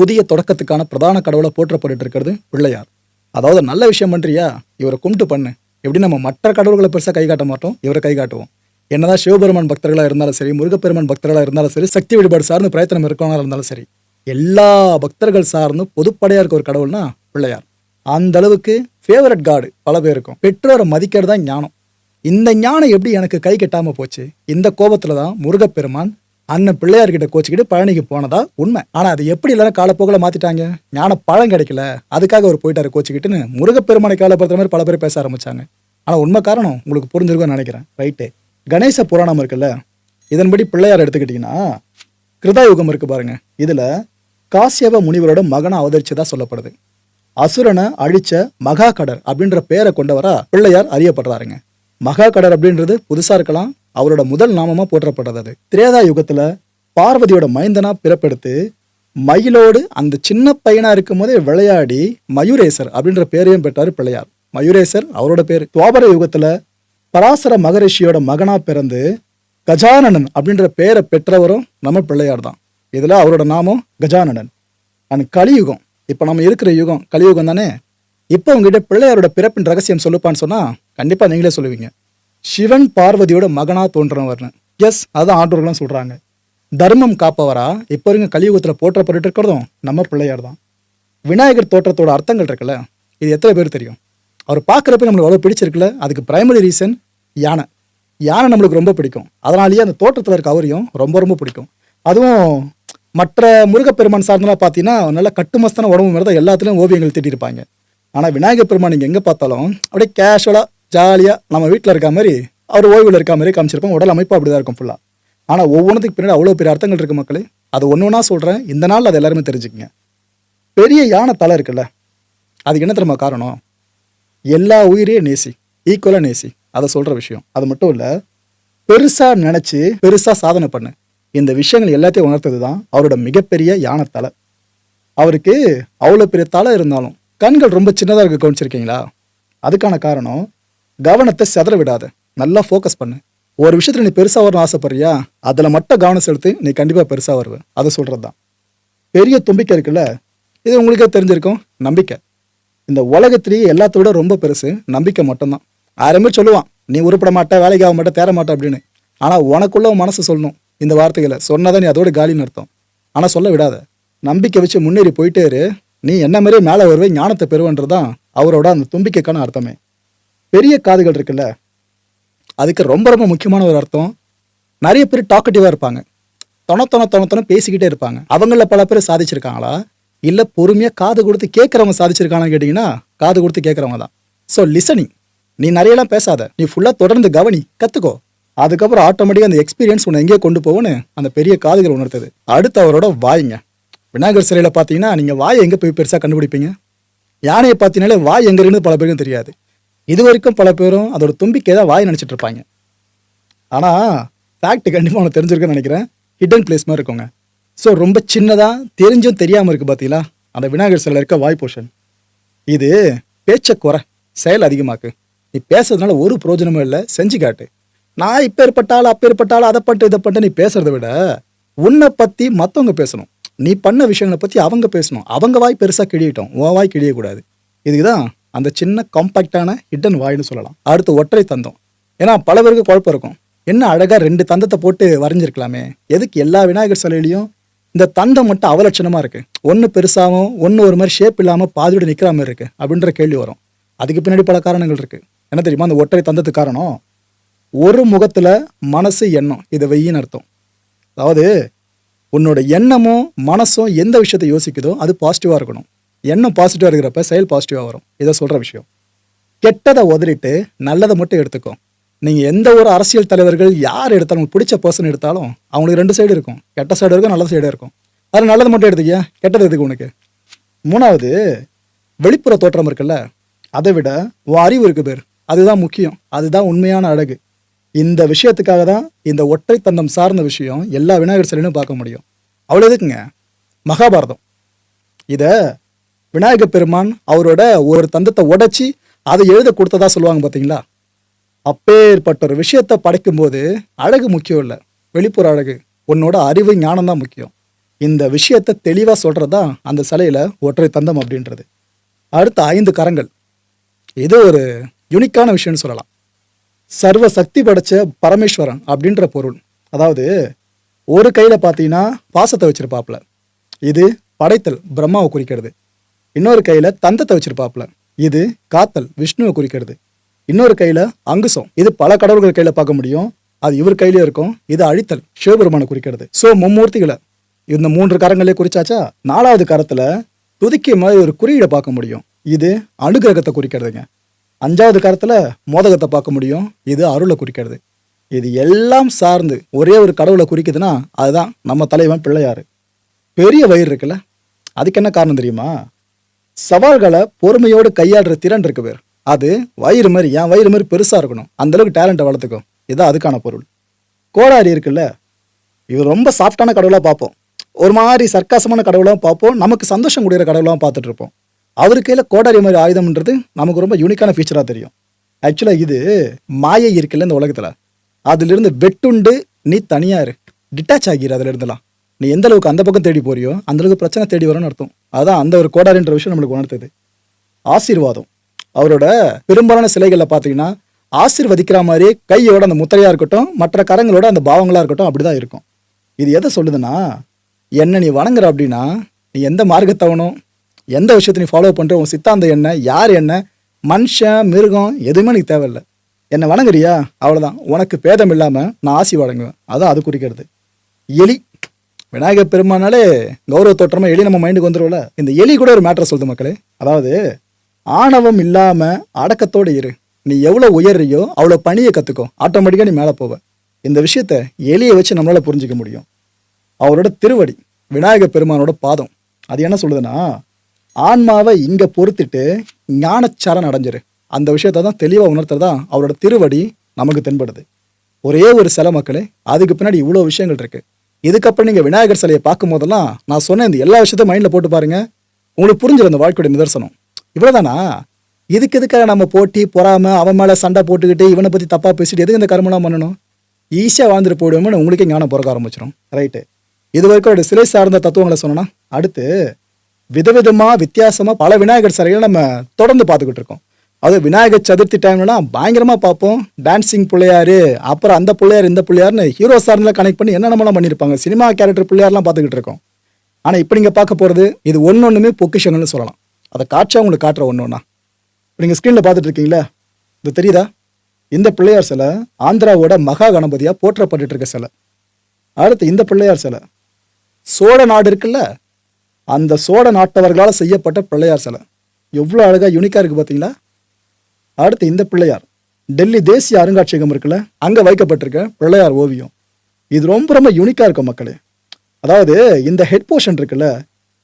புதிய தொடக்கத்துக்கான பிரதான கடவுளை போற்றப்பட்டு இருக்கிறது பிள்ளையார். அதாவது நல்ல விஷயம் பண்றியா? இவரை கும்பிட்டு பண்ணு. எப்படி நம்ம மற்ற கடவுள்களை பெருசாக கை காட்ட மாட்டோம்? இவரை கை காட்டுவோம். என்னதான் சிவபெருமான் பக்தர்களாக இருந்தாலும் சரி முருகப்பெருமான் பக்தர்களாக இருந்தாலும் சரி சக்தி வழிபாடு சார்ந்து பிரயத்தனம் இருக்கவங்களா இருந்தாலும் சரி எல்லா பக்தர்கள் சார்ந்து பொதுப்படையாக இருக்க ஒரு கடவுள்னா பிள்ளையார். அந்த அளவுக்கு ஃபேவரட் காடு பல பேருக்கும் பெற்றோரை மதிக்கிறது தான் ஞானம். இந்த ஞானம் எப்படி எனக்கு கை கட்டாமல் போச்சு? இந்த கோபத்தில் தான் முருகப்பெருமான் அண்ணன் பிள்ளையார்கிட்ட கோச்சிக்கிட்டு பழனிக்கு போனதா உண்மை. ஆனா அது எப்படி எல்லாரும் காலப்போக்கில் மாத்திட்டாங்க? ஞான பழம் கிடைக்கல. அதுக்காக அவர் போயிட்டாரு கோச்சிக்கிட்டுன்னு முருகப்பெருமானை காலப்படுத்துற மாதிரி பல பேர் பேச ஆரம்பிச்சாங்க. ஆனா உண்மை காரணம் உங்களுக்கு புரிஞ்சிருக்கும்னு நினைக்கிறேன். ரைட்டு கணேச புராணம் இருக்குல்ல? இதன்படி பிள்ளையார் எடுத்துக்கிட்டீங்கன்னா கிருதாயுகம் இருக்கு பாருங்க. இதுல காசியவ முனிவரோட மகனை அவதரிச்சதா சொல்லப்படுது. அசுரனை அழிச்ச மகா கடர் அப்படின்ற பேரை கொண்டவரா பிள்ளையார் அறியப்படுறாருங்க. மகா கடர் அப்படின்றது புதுசா இருக்கலாம் அவரோட முதல் நாமமா போற்றப்பட்டது அது. திரேதா யுகத்துல பார்வதியோட மைந்தனா பிறப்பெடுத்து மயிலோடு அந்த சின்ன பையனா இருக்கும் போதே விளையாடி மயூரேசர் அப்படின்ற பேரையும் பெற்றாரு பிள்ளையார். மயூரேசர் அவரோட பேர். துவாபர யுகத்துல பராசர மகரிஷியோட மகனா பிறந்து கஜானனன் அப்படின்ற பேரை பெற்றவரும் நம்ம பிள்ளையார் தான் இதுல அவரோட நாமம் கஜானனன். அண்ட் கலியுகம். இப்போ நம்ம இருக்கிற யுகம் கலியுகம் தானே இப்போ உங்ககிட்ட பிள்ளையாரோட பிறப்பின் ரகசியம் சொல்லுப்பான்னு சொன்னா கண்டிப்பா நீங்களே சொல்லுவீங்க. சிவன் பார்வதியோட மகனா தோன்றவர்னு. எஸ் அதான் ஆண்டோர்களும் சொல்றாங்க. தர்மம் காப்பவரா? இப்போ இருங்க கலியுகத்துல போற்றப்பட்டு இருக்கிறதும் நம்ம பிள்ளையார் தான் விநாயகர் தோற்றத்தோட அர்த்தங்கள் இருக்குல்ல இது எத்தனை பேர் தெரியும்? அவர் பார்க்குறப்ப நம்மளுக்கு அவ்வளோ பிடிச்சிருக்குல்ல அதுக்கு பிரைமரி ரீசன் யானை. யானை நம்மளுக்கு ரொம்ப பிடிக்கும். அதனாலேயே அந்த தோற்றத்தில் இருக்க அவரையும் ரொம்ப ரொம்ப பிடிக்கும். அதுவும் மற்ற முருகப்பெருமான் சார்ந்தெல்லாம் பார்த்தீங்கன்னா நல்ல கட்டுமஸ்தான உடம்பு மாதிரி தான் எல்லாத்துலேயும் ஓவியங்கள் திட்டிருப்பாங்க ஆனால் விநாயகர் பெருமான் நீங்கள் எங்கே பார்த்தாலும் அப்படியே கேஷுவலாக ஜாலியாக நம்ம வீட்டில் இருக்க மாதிரி அவர் ஓய்வில் இருக்க மாதிரி காமிச்சிருப்போம் உடல் அமைப்பு அப்படி தான் இருக்கும் ஃபுல்லாக ஆனால் ஒவ்வொன்றுத்துக்கு பின்னாடி அவ்வளோ பெரிய அர்த்தங்கள் இருக்குது மக்களே. அது ஒன்று ஒன்றா சொல்கிறேன் இந்த நாள் அது எல்லாருமே தெரிஞ்சுக்கங்க. பெரிய யானை தலை இருக்குல்ல அதுக்கு என்ன தெரியுமா காரணம்? எல்லா உயிரையும் நேசி ஈக்குவலாக நேசி. அதை சொல்கிற விஷயம். அது மட்டும் இல்லை பெருசாக நினச்சி பெருசாக சாதனை பண்ணு. இந்த விஷயங்கள் எல்லாத்தையும் உணர்த்தது தான் அவரோட மிகப்பெரிய யானை தலை. அவருக்கு அவ்வளோ பெரிய தலை இருந்தாலும் கண்கள் ரொம்ப சின்னதாக இருக்க கவனிச்சிருக்கீங்களா? அதுக்கான காரணம் கவனத்தை செதற விடாத நல்லா ஃபோக்கஸ் பண்ணு. ஒரு விஷயத்தில் நீ பெருசாக வரணும் ஆசைப்படுறியா? அதில் மட்டும் கவனம் செலுத்தி நீ கண்டிப்பாக பெருசாக வருவ. அதை சொல்கிறது தான் பெரிய தும்பிக்கை இருக்குல்ல? இது உங்களுக்கே தெரிஞ்சிருக்கும். நம்பிக்கை. இந்த உலகத்திலேயே எல்லாத்த விட ரொம்ப பெருசு நம்பிக்கை மட்டும்தான். ஆயிரம் சொல்லுவான் நீ உருப்பட மாட்ட வேலைக்கு ஆக மாட்டேன் தேர மாட்ட அப்படின்னு. ஆனால் உனக்குள்ள மனசு சொல்லணும். இந்த வார்த்தைகளை. சொன்னதான் நீ அதோட காலின்னு அர்த்தம். ஆனால் சொல்ல விடாத. நம்பிக்கை வச்சு முன்னேறி போயிட்டே இரு. நீ என்ன மாதிரியே மேலே வருவே ஞானத்தை பெறுவன்றது தான் அவரோட அந்த தும்பிக்கைக்கான அர்த்தமே. பெரிய காதுகள் இருக்குல்ல அதுக்கு ரொம்ப ரொம்ப முக்கியமான ஒரு அர்த்தம் நிறைய பேர் டாக்கட்டிவாக இருப்பாங்க. தொண தொண தொண தொண பேசிக்கிட்டே இருப்பாங்க. அவங்கள பல பேர் சாதிச்சிருக்காங்களா? இல்லை பொறுமையாக காது கொடுத்து கேட்குறவங்க சாதிச்சிருக்காங்கன்னு கேட்டிங்கன்னா காது கொடுத்து கேட்குறவங்க தான். ஸோ லிசனிங் நீ நிறையலாம் பேசாத. நீ ஃபுல்லாக தொடர்ந்து கவனி கற்றுக்கோ அதுக்கப்புறம் ஆட்டோமேட்டிக்காக அந்த எக்ஸ்பீரியன்ஸ் உன்னை எங்கேயோ கொண்டு போகும்னு அந்த பெரிய காதுகள் உணர்த்தது. அடுத்து அவரோட வாய்ங்க. விநாயகர் சிலையில் பார்த்தீங்கன்னா நீங்கள் வாயை எங்கே போய் பெருசாக கண்டுபிடிப்பீங்க? யானையை பார்த்தீங்கனாலே வாய் எங்கே இருக்குன்னு பல பேருக்கும் தெரியாது. இது வரைக்கும் பல பேரும் அதோட தும்பிக்கை தான் வாய் நினச்சிட்டு இருப்பாங்க. ஆனால் ஃபேக்ட் கண்டிப்பாக உனக்கு தெரிஞ்சிருக்குன்னு நினைக்கிறேன். ஹிடன் பிளேஸ் மாதிரி இருக்குங்க. ஸோ ரொம்ப சின்னதாக தெரிஞ்சும் தெரியாமல் இருக்குது பார்த்தீங்களா அந்த விநாயகர் சிலையில் இருக்க வாய் போர்ஷன் இது பேச்சை குறை செயல் அதிகமாக்கு. நீ பேசுறதுனால ஒரு பிரயோஜனமும் இல்லை செஞ்சு காட்டு. நான் இப்போ ஏற்பட்டாலும் அப்போ ஏற்பட்டாலும் அதை பண்ணிட்டு இதை பண்ணிட்டு நீ பேசுறதை விட உன்னை பற்றி மற்றவங்க பேசணும். நீ பண்ண விஷயங்களை பற்றி அவங்க பேசணும். அவங்க வாய் பெருசாக கிழியட்டும். உன் வாய் கிழியக்கூடாது. இதுக்கு தான் அந்த சின்ன காம்பாக்டான ஹிடன் வாய்னு சொல்லலாம். அடுத்து ஒற்றை தந்தம். ஏன்னா பல பேருக்கு குழப்பம் இருக்கும். என்ன அழகாக ரெண்டு தந்தத்தை போட்டு வரைஞ்சிருக்கலாமே. எதுக்கு எல்லா விநாயகர் சிலையிலையும் இந்த தந்தம் மட்டும் அவலட்சணமாக இருக்கு. ஒன்று பெருசாகவும் ஒன்று ஒரு மாதிரி ஷேப் இல்லாமல் பாதியோட நிற்கிற மாதிரி இருக்கு அப்படின்ற கேள்வி வரும். அதுக்கு பின்னாடி பல காரணங்கள் இருக்கு. என்ன தெரியுமா? அந்த ஒற்றை தந்தத்துக்கு காரணம்? ஒரு முகத்தில் மனசு எண்ணம். இதை வெய்யின்னு அர்த்தம். அதாவது உன்னோட எண்ணமும் மனசும் எந்த விஷயத்தை யோசிக்குதோ அது பாசிட்டிவாக இருக்கணும். எண்ணம் பாசிட்டிவாக இருக்கிறப்ப செயல் பாசிட்டிவாக வரும். இதை சொல்கிற விஷயம். கெட்டதை உதறிட்டு நல்லதை மட்டும் எடுத்துக்கும் நீங்கள் எந்த ஒரு அரசியல் தலைவர்கள் யார் எடுத்தாலும் உங்களுக்கு பிடிச்ச பர்சன் எடுத்தாலும் அவங்களுக்கு ரெண்டு சைடு இருக்கும். கெட்ட சைடு இருக்கும் நல்ல சைடு இருக்கும். அதில் நல்லது மட்டும் எடுத்துக்கியா? கெட்டது எதுக்கு உனக்கு? மூணாவது வெளிப்புற தோற்றம் இருக்குல்ல அதை விட உன் அறிவு இருக்கு பேர். அதுதான் முக்கியம். அதுதான் உண்மையான அழகு. இந்த விஷயத்துக்காக தான் இந்த ஒற்றைத்தந்தம் சார்ந்த விஷயம் எல்லா விநாயகர் சிலையிலும் பார்க்க முடியும். அவ்வளோ எதுக்குங்க? மகாபாரதம். இதை விநாயக பெருமான் அவரோட ஒரு தந்தத்தை உடைச்சி அதை எழுத கொடுத்ததா சொல்லுவாங்க பார்த்தீங்களா அப்பேற்பட்ட ஒரு விஷயத்தை படைக்கும்போது அழகு முக்கியம் இல்லை. வெளிப்புற அழகு உன்னோட அறிவு ஞானம் தான் முக்கியம். இந்த விஷயத்தை தெளிவாக சொல்கிறது தான் அந்த சிலையில் ஒற்றை தந்தம் அப்படின்றது. அடுத்த ஐந்து கரங்கள். இது ஒரு யுனிக்கான விஷயம்னு சொல்லலாம். சர்வ சக்தி படைச்ச பரமேஸ்வரன் அப்படின்ற பொருள். அதாவது ஒரு கையில் பார்த்தீங்கன்னா பாசத்தை வச்சுருப்பாப்புல. இது படைத்தல் பிரம்மாவை குறிக்கிறது. இன்னொரு கையில் தந்தத்தை வச்சிருப்பாப்ல இது காத்தல் விஷ்ணுவை குறிக்கிறது. இன்னொரு கையில் அங்குசம். இது பல கடவுள்கள் கையில் பார்க்க முடியும். அது இவர் கையிலே இருக்கும். இது அழித்தல் சிவபெருமானை குறிக்கிறது. ஸோ மும்மூர்த்திகளை இந்த மூன்று கரங்களே குறிச்சாச்சா? நாலாவது கரத்துல துதிக்கிய மாதிரி ஒரு குறியீடை பார்க்க முடியும். இது அனுகிரகத்தை குறிக்கிறதுங்க. அஞ்சாவது கரத்துல மோதகத்தை பார்க்க முடியும். இது அருளை குறிக்கிறது. இது எல்லாம் சார்ந்து ஒரே ஒரு கடவுளை குறிக்குதுன்னா அதுதான் நம்ம தலைவன் பிள்ளையாரு. பெரிய வயிறு இருக்குல்ல? அதுக்கு என்ன காரணம் தெரியுமா? சவால்களை பொறுமையோடு கையாளுற திறன் இருக்கு பேர் அது வயிறு மாதிரி என் வயிறு மாதிரி பெருசாக இருக்கணும். அந்த அளவுக்கு டேலண்ட்டை வளர்த்துக்கும் இதுதான் அதுக்கான பொருள். கோடாரி இருக்குல்ல இவர் ரொம்ப சாஃப்டான கடவுளாக பார்ப்போம். ஒரு மாதிரி சர்க்காசமான கடவுளாகவும் பார்ப்போம். நமக்கு சந்தோஷம் கொடுக்குற கடவுளாகவும் பார்த்துட்டு இருப்போம். அவர் கையில் கோடாரி மாதிரி ஆயுதம்ன்றது நமக்கு ரொம்ப யூனிக்கான ஃபீச்சராக தெரியும். ஆக்சுவலாக இது மாயை இருக்குல்ல இந்த உலகத்தில். அதிலிருந்து வெட்டுண்டு நீ தனியாக இரு. டிட்டாச் ஆகிரு அதிலிருந்துலாம் நீ எந்த அளவுக்கு அந்த பக்கம் தேடி போறியோ அந்த அளவுக்கு பிரச்சனை தேடி வரும்னு அர்த்தம். அதான் அந்த ஒரு கோடாரின்ற விஷயம் நம்மளுக்கு உணர்த்துது. ஆசீர்வாதம். அவரோட பெரும்பாலான சிலைகளில் பார்த்தீங்கன்னா ஆசீர்வதிக்கிற மாதிரி கையோட அந்த முத்திரையாக இருக்கட்டும் மற்ற கரங்களோட அந்த பாவங்களாக இருக்கட்டும் அப்படிதான் இருக்கும். இது எதை சொல்லுதுன்னா என்ன நீ வணங்குற அப்படின்னா நீ எந்த மார்க்கத்தவனும் எந்த விஷயத்தை நீ ஃபாலோ பண்ணுற உன் சித்தாந்தம் என்ன யார் என்ன மனுஷன் மிருகம் எதுவுமே எனக்கு தேவையில்லை. என்னை வணங்குறியா? அவ்வளோதான் உனக்கு பேதம் இல்லாமல் நான் ஆசி வழங்குவேன். அதான் அது குறிக்கிறது. எலி விநாயகர் பெருமானாலே கௌரவ தோற்றமாக எலி நம்ம மைண்டுக்கு வந்துடும்ல இந்த எலி கூட ஒரு மேட்டரை சொல்லுது மக்களே. அதாவது ஆணவம் இல்லாமல் அடக்கத்தோடு இரு. நீ எவ்வளோ உயர்றியோ அவ்வளோ பணியை கற்றுக்கோ ஆட்டோமேட்டிக்காக நீ மேலே போவ. இந்த விஷயத்த எலியை வச்சு நம்மளால புரிஞ்சுக்க முடியும். அவரோட திருவடி விநாயகர் பெருமானோட பாதம். அது என்ன சொல்லுதுன்னா ஆன்மாவை இங்கே பொறுத்துட்டு ஞானச்சாரம் அடைஞ்சிரு. அந்த விஷயத்தை தான் தெளிவாக உணர்த்துறதா அவரோட திருவடி நமக்கு தென்படுது. ஒரே ஒரு சில மக்களே அதுக்கு பின்னாடி இவ்வளோ விஷயங்கள் இருக்குது இதுக்கப்புறம் நீங்கள் விநாயகர் சிலையை பார்க்கும் போதெல்லாம் நான் சொன்ன இந்த எல்லா விஷயத்தையும் மைண்டில் போட்டு பாருங்க. உங்களுக்கு புரிஞ்சிடும் இந்த வாழ்க்கையுடைய நிதர்சனம். இவ்வளோதானா இதுக்கு எதுக்காக நம்ம போட்டி பொறாம அவன் மேலே சண்டை போட்டுக்கிட்டு இவனை பற்றி தப்பாக பேசிட்டு எதுக்கு இந்த கர்மலாம் பண்ணணும்? ஈஸியாக வாழ்ந்துட்டு போயிடுவோம்னு உங்களுக்கே ஞானம் பிறக்க ஆரம்பிச்சிடும் ரைட்டு இது வரைக்கும் ஒரு சிலை சார்ந்த தத்துவங்களை சொன்னோன்னா அடுத்து விதவிதமாக வித்தியாசமாக பல விநாயகர் சிலைகளை நம்ம தொடர்ந்து பார்த்துக்கிட்டு இருக்கோம். அது விநாயகர் சதுர்த்தி டைம்லனா பயங்கரமா பார்ப்போம். டான்சிங் பிள்ளையாரு அப்புறம் அந்த பிள்ளையார் இந்த பிள்ளையார்னு ஹீரோ சார்ல கனெக்ட் பண்ணி என்னென்னலாம் பண்ணியிருப்பாங்க சினிமா கேரக்டர் பிள்ளையார்லாம் பார்த்துக்கிட்டு இருக்கோம். ஆனால் இப்போ நீங்கள் பார்க்க போறது இது ஒன்று ஒன்றுமே பொக்கிஷங்கள்னு சொல்லலாம். அதை காட்சியாக உங்களுக்கு காட்டுற ஒன்று ஒன்றா நீங்கள் ஸ்க்ரீனில் பார்த்துட்டு இருக்கீங்களா? இது தெரியுதா? இந்த பிள்ளையார் சிலை ஆந்திராவோட மகா கணபதியாக போற்றப்பட்டு இருக்க சிலை. அடுத்து இந்த பிள்ளையார் சிலை. சோழ நாடு இருக்குல்ல? அந்த சோழ நாட்டவர்களால் செய்யப்பட்ட பிள்ளையார் சிலை. எவ்வளோ அழகாக யூனிக்காக இருக்குது பார்த்தீங்களா அடுத்து இந்த பிள்ளையார். டெல்லி தேசிய அருங்காட்சியகம் இருக்குல்ல அங்க வைக்கப்பட்டிருக்க பிள்ளையார் ஓவியம். இது ரொம்ப ரொம்ப யூனிக்கா இருக்கும் மக்களே. அதாவது இந்த ஹெட் போர்ஷன் இருக்குல்ல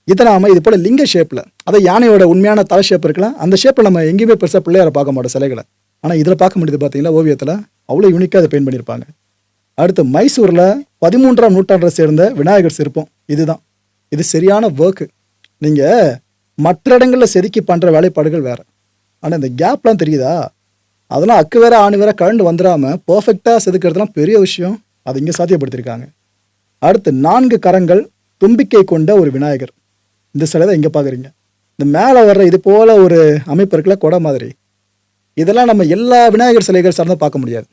இதை நாம இது போல லிங்க ஷேப்ல அதாவது யானையோட உண்மையான தலை ஷேப் இருக்குல்ல அந்த ஷேப்ல நம்ம எங்கேயுமே பெருசா பிள்ளையாரை பார்க்க மாட்டோம் சிலைகளை. ஆனா இதுல பார்க்க முடியுது பார்த்தீங்களா ஓவியத்துல அவ்வளவு யூனிக்கா அதை பெயிண்ட் பண்ணியிருப்பாங்க. அடுத்து மைசூர்ல பதிமூன்றாம் நூற்றாண்டை சேர்ந்த விநாயகர் சிற்பம் இதுதான். இது சரியான ஒர்க்கு நீங்க மற்ற இடங்கள்ல செதுக்கி பண்ற வேலைப்பாடுகள் வேற. ஆனால் இந்த கேப்லாம் தெரியுதா? அதெல்லாம் அக்கு வேற ஆணி வேற கழண்டு வந்துடாமல் பர்ஃபெக்டாக செதுக்கிறதுலாம் பெரிய விஷயம். அதை இங்கே சாத்தியப்படுத்தியிருக்காங்க. அடுத்து நான்கு கரங்கள் தும்பிக்கை கொண்ட ஒரு விநாயகர். இந்த சிலை தான் இங்கே பார்க்குறீங்க இந்த மேலே வர்ற இது போல் ஒரு அமைப்பு இருக்குல்ல கொடை மாதிரி. இதெல்லாம் நம்ம எல்லா விநாயகர் சிலைகள் சார்ந்தும் பார்க்க முடியாது.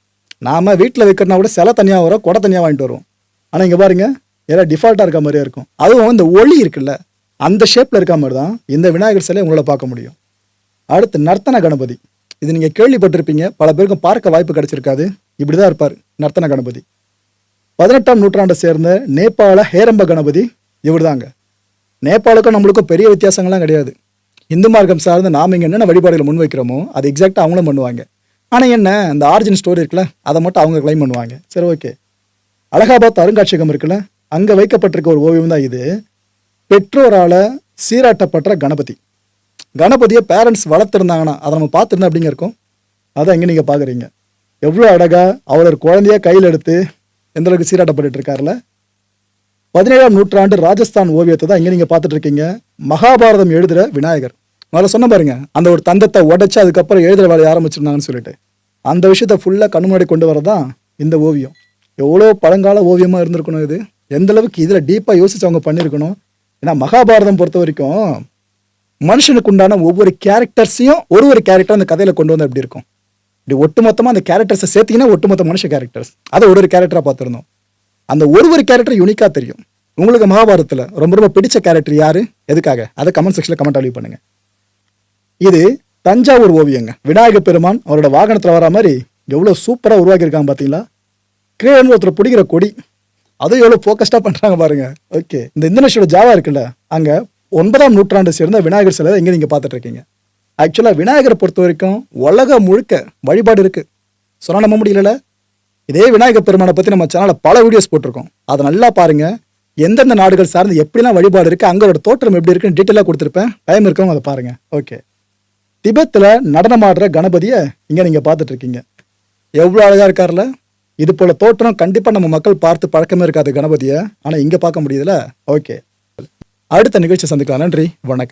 நாம் வீட்டில் வைக்கிறனா கூட சிலை தனியாக வரும் கொடை தனியாக வாங்கிட்டு வருவோம். ஆனால் இங்கே பாருங்க எல்லாம் டிஃபால்ட்டாக இருக்க மாதிரியே இருக்கும். அதுவும் இந்த ஒளி இருக்குல்ல அந்த ஷேப்பில் இருக்க மாதிரி தான் இந்த விநாயகர் சிலையை உங்களால் பார்க்க முடியும். அடுத்து நர்த்தன கணபதி. இது நீங்கள் கேள்விப்பட்டிருப்பீங்க பல பேருக்கும் பார்க்க வாய்ப்பு கிடைச்சிருக்காது. இப்படி தான் இருப்பார் நர்த்தன கணபதி. பதினெட்டாம் நூற்றாண்டை சேர்ந்த நேபாள ஹேரம்ப கணபதி இவர்தாங்க. நேபாளுக்கும் நம்மளுக்கும் பெரிய வித்தியாசங்கள்லாம் கிடையாது. இந்து மார்க்கம் சார்ந்து நாம் இங்கே என்னென்ன வழிபாடுகளை முன்வைக்கிறோமோ அது எக்ஸாக்டாக அவங்களும் பண்ணுவாங்க. ஆனால் என்ன அந்த ஆரிஜின் ஸ்டோரி இருக்குல்ல அதை மட்டும் அவங்க கிளைம் பண்ணுவாங்க. சரி ஓகே அலகாபாத் அருங்காட்சியகம் இருக்குல்ல அங்கே வைக்கப்பட்டிருக்க ஒரு ஓவியம் தான் இது. பெற்றோரால் சீராட்டப்பட்ட கணபதி. கணபதியை பேரண்ட்ஸ் வளர்த்துருந்தாங்கன்னா அதை நம்ம பார்த்துருந்தோம் அப்படிங்க இருக்கும்? அதை எங்கே நீங்கள் பார்க்குறீங்க? எவ்வளோ அழகாக அவர் குழந்தையாக கையில் எடுத்து எந்த அளவுக்கு சீராட்டப்பட்டு இருக்காருல? பதினேழாம் நூற்றாண்டு ராஜஸ்தான் ஓவியத்தை தான் இங்கே நீங்கள் பார்த்துட்டு இருக்கீங்க. மகாபாரதம் எழுதுகிற விநாயகர். முதல்ல சொன்ன பாருங்க அந்த ஒரு தந்தத்தை உடைச்சு அதுக்கப்புறம் எழுதுகிற வேலையை ஆரம்பிச்சிருந்தாங்கன்னு சொல்லிட்டு. அந்த விஷயத்தை ஃபுல்லாக கண் முன்னாடி கொண்டு வரதான் இந்த ஓவியம். எவ்வளோ பழங்கால ஓவியமாக இருந்திருக்கணும் இது? எந்த அளவுக்கு இதில் டீப்பாக யோசிச்சு அவங்க பண்ணியிருக்கணும்? ஏன்னா மகாபாரதம் பொறுத்த வரைக்கும் மனுஷனுக்கு உண்டான ஒவ்வொரு கேரக்டர்ஸையும் ஒரு ஒரு கேரக்டர் அந்த கதையில் கொண்டு வந்து எப்படி இருக்கும்? இப்படி ஒட்டுமொத்தமாக அந்த கேரக்டர்ஸை சேர்த்தீங்கன்னா ஒட்டுமொத்த மனுஷ கேரக்டர்ஸ் அதை ஒரு ஒரு கேரக்டராக பார்த்துருந்தோம். அந்த ஒரு ஒரு கேரக்டர் யூனிக்காக தெரியும். உங்களுக்கு மகாபாரதத்தில் ரொம்ப ரொம்ப பிடிச்ச கேரக்டர் யாரு? எதுக்காக? அதை கமெண்ட் செக்ஷனில் கமெண்ட் அழிவு பண்ணுங்க. இது தஞ்சாவூர் ஓவியங்க. விநாயக பெருமான் அவரோட வாகனத்தில் வர மாதிரி எவ்வளோ சூப்பராக உருவாக்கியிருக்காங்க பார்த்தீங்களா கீழே ஒருத்தர் பிடிக்கிற கொடி. அதுவும் எவ்வளோ ஃபோக்கஸ்டாக பண்ணுறாங்க பாருங்க. ஓகே இந்த இந்தோனேஷியோட ஜாவா இருக்குல்ல அங்கே ஒன்பதாம் நூற்றாண்டு சேர்ந்த விநாயகர் சிலை இங்கே நீங்கள் பார்த்துட்ருக்கீங்க ஆக்சுவலாக விநாயகரை பொறுத்த வரைக்கும் உலகம் முழுக்க வழிபாடு இருக்குது சொன்னால் நம்ப முடியல இதே விநாயகர் பெருமானை பற்றி நம்ம சேனலில் பல வீடியோஸ் போட்டிருக்கோம். அதை நல்லா பாருங்கள் எந்தெந்த நாடுகள் சார்ந்து எப்படிலாம் வழிபாடு இருக்குது அங்களோட தோற்றம் எப்படி இருக்குன்னு டீட்டெயிலாக கொடுத்துருப்பேன். டைம் இருக்கவங்க அதை பாருங்கள் ஓகே திபெத்தில் நடனமாடுற கணபதியை இங்கே நீங்கள் பார்த்துட்டு இருக்கீங்க. எவ்வளோ அழகாக இருக்கார்ல? இது போல் தோற்றம் கண்டிப்பாக நம்ம மக்கள் பார்த்து பழக்கமே இருக்காது கணபதியை. ஆனால் இங்கே பார்க்க முடியுதுல ஓகே அடுத்த நிகழ்ச்சி சந்திக்கலாம். நன்றி. வணக்கம்.